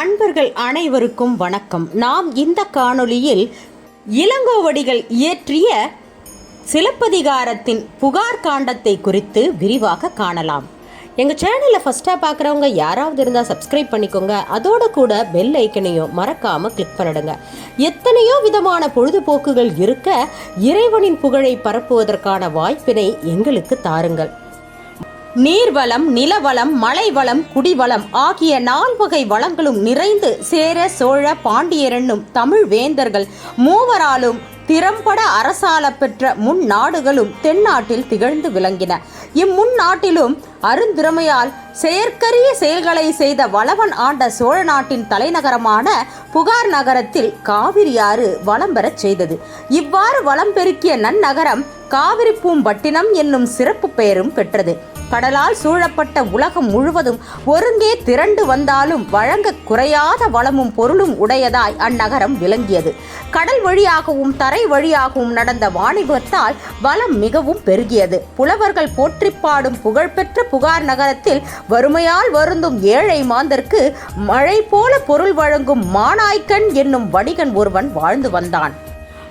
அன்பர்கள் அனைவருக்கும் வணக்கம். நாம் இந்த காணொளியில் இளங்கோவடிகள் இயற்றிய சிலப்பதிகாரத்தின் புகார் காண்டத்தை குறித்து விரிவாக காணலாம். எங்கள் சேனலை ஃபஸ்ட்டாக பார்க்குறவங்க யாராவது இருந்தால் சப்ஸ்கிரைப் பண்ணிக்கோங்க. அதோட கூட பெல் ஐக்கனையும் மறக்காமல் கிளிக் பண்ணிடுங்க. எத்தனையோ விதமான பொழுதுபோக்குகள் இருக்க இறைவனின் புகழை பரப்புவதற்கான வாய்ப்பினை எங்களுக்கு தாருங்கள். நீர்வளம் நிலவளம் மலைவளம் குடிவளம் ஆகிய நால்வகை வளங்களும் நிறைந்து சேர சோழ பாண்டியரென்னும் தமிழ் வேந்தர்கள் மூவராலும் திறம்பட அரசால பெற்ற முன்னாடுகளும் தென்னாட்டில் திகழ்ந்து விளங்கின. இம்முன்னாட்டிலும் அருந்திறமையால் செயற்கரிய செயல்களை செய்த வளவன் ஆண்ட சோழ நாட்டின் தலைநகரமான புகார் நகரத்தில் காவிரி ஆறு வளம் பெறச் செய்தது. இவ்வாறு வளம் பெருக்கிய நன்னகரம் காவிரி பூம்பட்டினம் என்னும் சிறப்பு பெயரும் பெற்றது. கடலால் சூழப்பட்ட உலகம் முழுவதும் ஒருங்கே திரண்டு வந்தாலும் வழங்க குறையாத வளமும் பொருளும் உடையதாய் அந்நகரம் விளங்கியது. கடல் வழியாகவும் தரை வழியாகவும் நடந்த வாணிபத்தால் வளம் மிகவும் பெருகியது. புலவர்கள் போற்றி பாடும் புகழ்பெற்ற புகார் நகரத்தில் வறுமையால் வருந்தும் ஏழை மாந்தர்க்கு மழை போல பொருள் வழங்கும் மானாய்க்கன் என்னும் வணிகன் ஒருவன் வாழ்ந்து வந்தான்.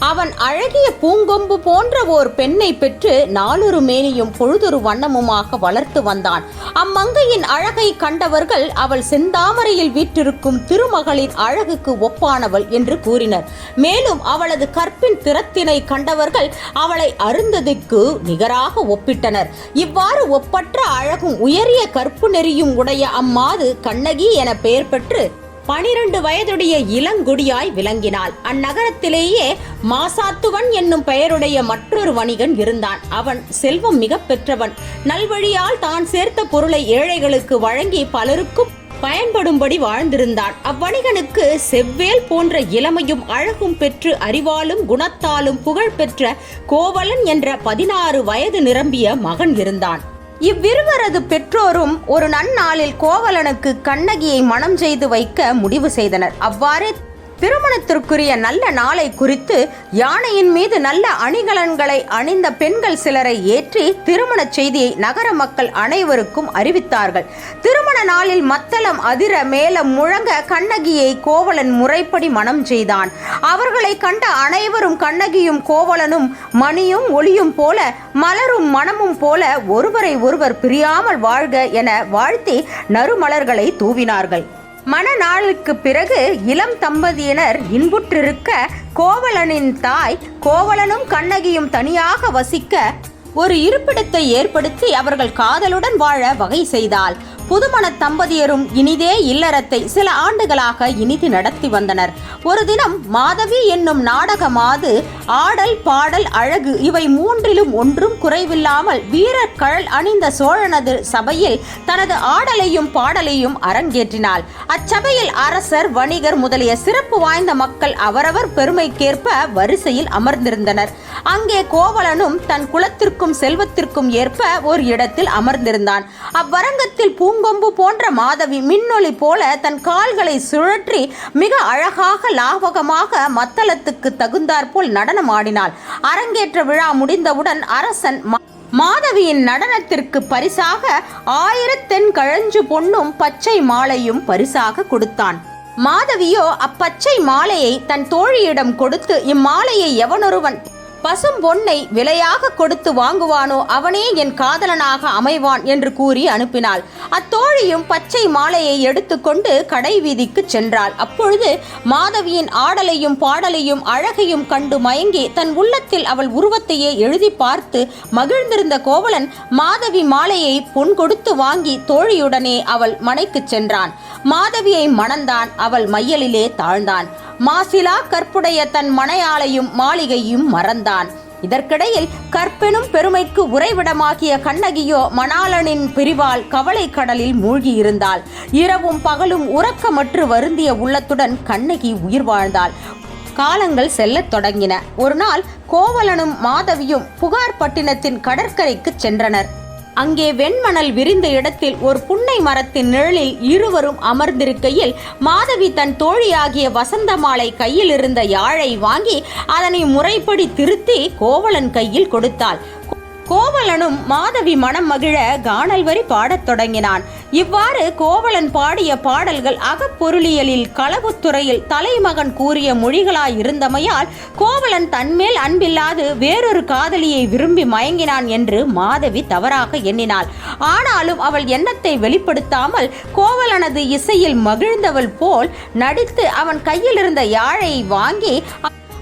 அவன் அழகிய பூங்கொம்பு போன்ற ஓர் பெண்ணை பெற்று நாளொரு மேனியும் பொழுதொரு வண்ணமுமாக வளர்த்து வந்தான். அம்மங்கையின் அழகை கண்டவர்கள் அவள் செந்தாமரையில் வீற்றிருக்கும் திருமகளின் அழகுக்கு ஒப்பானவள் என்று கூறினர். மேலும் அவளது கற்பின் திறத்தினை கண்டவர்கள் அவளை அருந்ததிக்கு நிகராக ஒப்பிட்டனர். இவ்வாறு ஒப்பற்ற அழகும் உயரிய கற்பு நெறியும் உடைய அம்மாது கண்ணகி என பெயர் பெற்று பனிரெண்டு வயதுடைய இளங்குடியாய் விளங்கினாள். அந்நகரத்திலேயே மாசாத்துவன் என்னும் பெயருடைய மற்றொரு வணிகன் இருந்தான். அவன் செல்வம் மிக பெற்றவன். நல்வழியால் தான் சேர்த்த பொருளை ஏழைகளுக்கு வழங்கி பலருக்கும் பயன்படும்படி வாழ்ந்திருந்தான். அவ்வணிகனுக்கு செவ்வேல் போன்ற இளமையும் அழகும் பெற்று அறிவாலும் குணத்தாலும் புகழ் பெற்ற கோவலன் என்ற பதினாறு வயது நிரம்பிய மகன் இருந்தான். இவ்விருவரது பெற்றோரும் ஒரு நன்னாளில் கோவலனுக்கு கண்ணகியை மனம் செய்து வைக்க முடிவு செய்தனர். அவ்வாறே திருமணத்திற்குரிய நல்ல நாளை குறித்து யானையின் மீது நல்ல அணிகலன்களை அணிந்த பெண்கள் சிலரை ஏற்றி திருமண செய்தியை நகர மக்கள் அனைவருக்கும் அறிவித்தார்கள். திருமண நாளில் மத்தளம் அதிர மேல முழங்க கண்ணகியை கோவலன் முறைப்படி மனம் செய்தான். அவர்களை கண்ட அனைவரும் கண்ணகியும் கோவலனும் மணியும் ஒளியும் போல மலரும் மனமும் போல ஒருவரை ஒருவர் பிரியாமல் வாழ்க என வாழ்த்தி நறுமலர்களை தூவினார்கள். மணநாளுக்கு பிறகு இளம் தம்பதியினர் இன்புற்றிருக்க கோவலனின் தாய் கோவலனும் கண்ணகியும் தனியாக வசிக்க ஒரு இருப்பிடத்தை ஏற்படுத்தி அவர்கள் காதலுடன் வாழ வகை செய்தாள். புதுமண தம்பதியரும் இனிதே இல்லறத்தை சில ஆண்டுகளாக இனிது நடத்தி வந்தனர். ஒரு தினம் மாதவி என்னும் நாடகமாது ஆடல் பாடல் அழகு இவை மூன்றிலும் ஒன்றும் குறைவில்லாமல் வீரக்கழல் அணிந்த சோழனது சபையில் தனது ஆடலையும் பாடலையும் அரங்கேற்றினாள். அச்சபையில் அரசர் வணிகர் முதலிய சிறப்பு வாய்ந்த மக்கள் அவரவர் பெருமைக்கேற்ப வரிசையில் அமர்ந்திருந்தனர். அங்கே கோவலனும் தன் குலத்திற்கும் செல்வத்திற்கும் ஏற்ப ஒரு இடத்தில் அமர்ந்திருந்தான். அவ்வரங்கத்தில் பூங்கொம்பு போன்ற மாதவி மின்னொளி போல தன் கால்களை சுழற்றி மிக அழகாக லாவகமாக மத்தளத்துக்கு தகுந்தாற்போல் நடனமாடினாள். அரங்கேற்ற விழா முடிந்தவுடன் அரசன் மாதவியின் நடனத்திற்கு பரிசாக ஆயிரத்தெண் கழஞ்சு பொண்ணும் பச்சை மாலையும் பரிசாக கொடுத்தான். மாதவியோ அப்பச்சை மாலையை தன் தோழியிடம் கொடுத்து இம்மாலையை எவனொருவன் பசும் பொன்னை விலையாக கொடுத்து வாங்குவானோ அவனே என் காதலனாக அமைவான் என்று கூறி அனுப்பினாள். அத்தோழியும் பச்சை மாலையை எடுத்துக்கொண்டு கடை வீதிக்கு சென்றாள். அப்பொழுது மாதவியின் ஆடலையும் பாடலையும் அழகையும் கண்டு மயங்கி தன் உள்ளத்தில் அவள் உருவத்தையே எழுதி பார்த்து மகிழ்ந்திருந்த கோவலன் மாதவி மாலையை பொன் கொடுத்து வாங்கி தோழியுடனே அவள் மனைக்குச் சென்றான். மாதவியை மணந்தான் அவள் மையலிலே தாழ்ந்தான். மாசிலா கற்புடைய தன் மனையாளையும் மாளிகையும் மறந்தான். இதற்கிடையில் கற்பெனும் பெருமைக்கு உறைவிடமாகிய கண்ணகியோ மணாளனின் பிரிவால் கவலை கடலில் மூழ்கியிருந்தாள். இரவும் பகலும் உறக்கமற்று வருந்திய உள்ளத்துடன் கண்ணகி உயிர் வாழ்ந்தாள். காலங்கள் செல்லத் தொடங்கின. ஒரு நாள் கோவலனும் மாதவியும் புகார் பட்டினத்தின் கடற்கரைக்கு சென்றனர். அங்கே வெண்மணல் விரிந்த இடத்தில் ஒரு புன்னை மரத்தின் நிழலில் இருவரும் அமர்ந்திருக்கையில் மாதவி தன் தோழியாகிய வசந்தமாலை கையில் இருந்த யாழை வாங்கி அதனை முறைப்படி திருத்தி கோவலன் கையில் கொடுத்தாள். கோவலனும் மாதவி மனம் மகிழ காணல் வரி பாடத் தொடங்கினான். இவ்வாறு கோவலன் பாடிய பாடல்கள் அகப்பொருளியலில் களவுத்துறையில் தலைமகன் கூறிய மொழிகளாய் இருந்தமையால் கோவலன் தன்மேல் அன்பில்லாது வேறொரு காதலியை விரும்பி மயங்கினான் என்று மாதவி தவறாக எண்ணினாள். ஆனாலும் அவள் எண்ணத்தை வெளிப்படுத்தாமல் கோவலனது இசையில் மகிழ்ந்தவள் போல் நடித்து அவன் கையில் இருந்த யாழை வாங்கி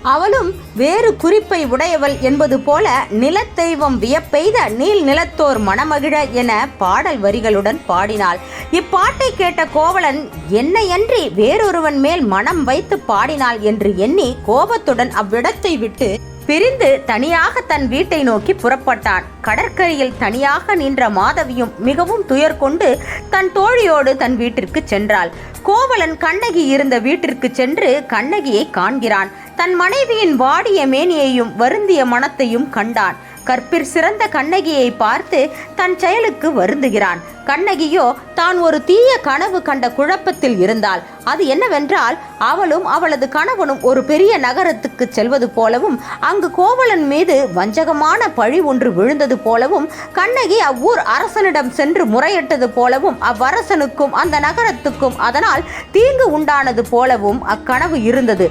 அவளும் வேறு குறிப்பை உடையவள் என்பது போல நிலத்தெய்வம் வியப்பெய்த நீல் நிலத்தோர் மணமகிழ என பாடல் வரிகளுடன் பாடினாள். இப்பாட்டை கேட்ட கோவலன் என்னையன்றி வேறொருவன் மேல் மனம் வைத்து பாடினாள் என்று எண்ணி கோபத்துடன் அவ்விடத்தை விட்டு பிரிந்து தனியாக தன் வீட்டை நோக்கி புறப்பட்டான். கடற்கரையில் தனியாக நின்ற மாதவியும் மிகவும் துயர் கொண்டு தன் தோழியோடு தன் வீட்டிற்கு சென்றாள். கோவலன் கண்ணகி இருந்த வீட்டிற்கு சென்று கண்ணகியை காண்கிறான். தன் மனைவியின் வாடிய மேனியையும் வருந்திய மனத்தையும் கண்டான். கற்பிற் சிறந்த கண்ணகியை பார்த்து தன் செயலுக்கு வருந்துகிறான். கண்ணகியோ தான் ஒரு தீய கனவு கண்ட குழப்பத்தில் இருந்தாள். அது என்னவென்றால் அவளும் அவளது கணவனும் ஒரு பெரிய நகரத்துக்கு செல்வது போலவும் அங்கு கோவலன் மீது வஞ்சகமான பழி ஒன்று விழுந்தது போலவும் கண்ணகி அவ்வூர் அரசனிடம் சென்று முறையிட்டது போலவும் அவ்வரசனுக்கும் அந்த நகரத்துக்கும் அதனால் தீங்கு உண்டானது போலவும் அக்கனவு இருந்தது.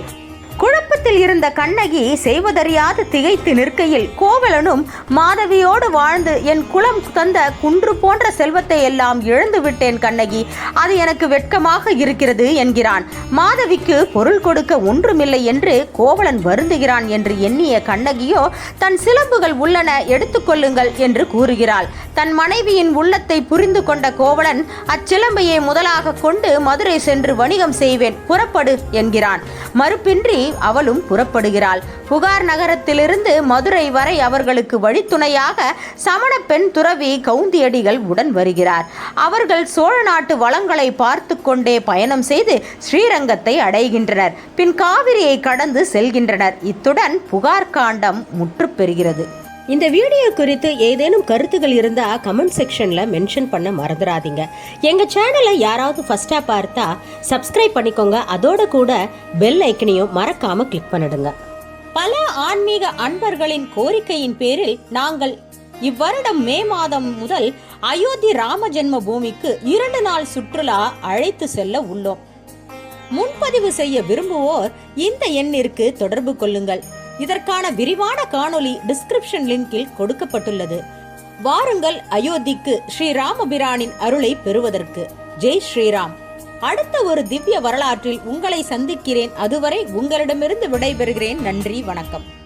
குழப்பத்தில் இருந்த கண்ணகி செய்வதறியாது திகைத்து நிற்கையில் கோவலனும் மாதவியோடு வாழ்ந்து என் குலம் தந்த குன்று போன்ற செல்வத்தை எல்லாம் இழந்து விட்டேன் கண்ணகி. அது எனக்கு வெட்கமாக இருக்கிறது என்கிறான். மாதவிக்கு பொருள் கொடுக்க ஒன்றுமில்லை என்று கோவலன் வருந்துகிறான் என்று எண்ணிய கண்ணகியோ தன் சிலம்புகள் உள்ளன எடுத்துக்கொள்ளுங்கள் என்று கூறுகிறாள். தன் மனைவியின் உள்ளத்தை புரிந்து கொண்ட கோவலன் அச்சிலம்பையை முதலாக கொண்டு மதுரை சென்று வணிகம் செய்வேன் புறப்படு என்கிறான். மறுப்பின்றி அவளும் புறப்படுகிறாள். புகார் நகரத்திலிருந்து மதுரை வரை அவர்களுக்கு வழித்துணையாக சமண பெண் துறவி கவுந்தியடிகள் உடன் வருகிறார். அவர்கள் சோழ நாட்டு வளங்களை பார்த்து கொண்டே பயணம் செய்து ஸ்ரீரங்கத்தை அடைகின்றனர். பின் காவிரியை கடந்து செல்கின்றனர். இத்துடன் புகார் காண்டம் முற்று பெறுகிறது. இந்த வீடியோ குறித்து ஏதேனும் கருத்துகள் இருந்தா கமெண்ட் செக்ஷன்ல மென்ஷன் பண்ண மறந்துடாதீங்க எங்க சேனலை யாராவது ஃபர்ஸ்டா பார்த்தா சப்ஸ்கிரைப் பண்ணிக்கோங்க. அதோட கூட பெல் ஐக்கனையும் மறக்காம கிளிக் பண்ணிடுங்க. பல ஆன்மீக அன்பர்களின் கோரிக்கையின் பேரில் நாங்கள் இவ்வருடம் மே மாதம் முதல் அயோத்தி ராம ஜென்ம பூமிக்கு இரண்டு நாள் சுற்றுலா அழைத்து செல்ல உள்ளோம். முன்பதிவு செய்ய விரும்புவோர் இந்த எண்ணிற்கு தொடர்பு கொள்ளுங்கள். இதற்கான விரிவான காணொலி டிஸ்கிரிப்ஷன் லிங்கில் கொடுக்கப்பட்டுள்ளது. வாருங்கள் அயோத்திக்கு ஸ்ரீ ராமபிரானின் அருளை பெறுவதற்கு. ஜெய் ஸ்ரீராம். அடுத்த ஒரு திவ்ய வரலாற்றில் உங்களை சந்திக்கிறேன். அதுவரை உங்களிடமிருந்து விடைபெறுகிறேன். நன்றி வணக்கம்.